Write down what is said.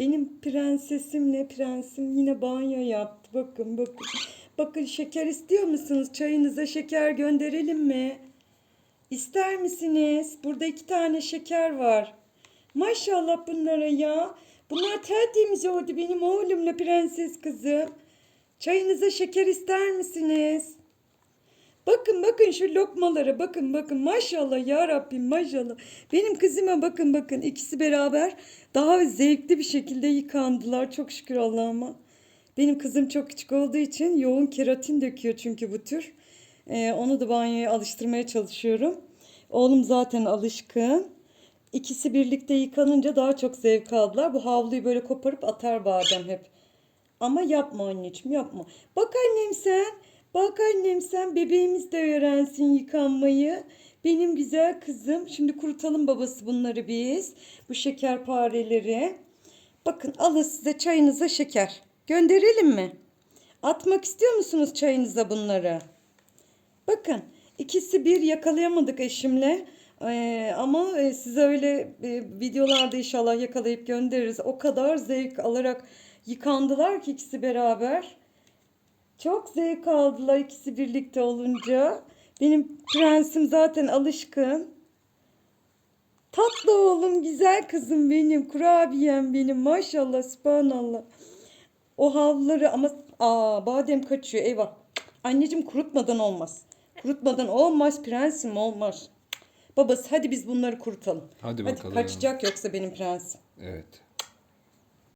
Benim prensesimle prensim yine banyo yaptı. Bakın bakın. Bakın şeker istiyor musunuz? Çayınıza şeker gönderelim mi? İster misiniz? Burada iki tane şeker var. Maşallah bunlara ya. Bunlar tertemiz oldu benim oğlumla prenses kızım. Çayınıza şeker ister misiniz? Bakın bakın şu lokmalara bakın bakın maşallah ya Rabbim maşallah. Benim kızıma bakın bakın ikisi beraber daha zevkli bir şekilde yıkandılar çok şükür Allah'ıma. Benim kızım çok küçük olduğu için yoğun keratin döküyor çünkü bu tür. Ee, onu da banyoya alıştırmaya çalışıyorum. Oğlum zaten alışkın. İkisi birlikte yıkanınca daha çok zevk aldılar. Bu havluyu böyle koparıp atar badem hep. Ama yapma anneciğim yapma. Bak annem sen. Bak annem sen bebeğimiz de öğrensin yıkanmayı. Benim güzel kızım. Şimdi kurutalım babası bunları biz. Bu şekerpareleri. Bakın alın size çayınıza şeker. Gönderelim mi? Atmak istiyor musunuz çayınıza bunları? Bakın ikisi bir yakalayamadık eşimle. Ee, ama e, size öyle e, videolarda inşallah yakalayıp göndeririz. O kadar zevk alarak yıkandılar ki ikisi beraber. Çok zevk aldılar ikisi birlikte olunca. Benim prensim zaten alışkın. Tatlı oğlum, güzel kızım benim, kurabiyem benim. Maşallah, subhanallah. O havluları ama aa badem kaçıyor. Eyvah. Anneciğim kurutmadan olmaz. Kurutmadan olmaz prensim olmaz. Babası hadi biz bunları kurutalım. Hadi Hadi bakalım. kaçacak yoksa benim prensim. Evet.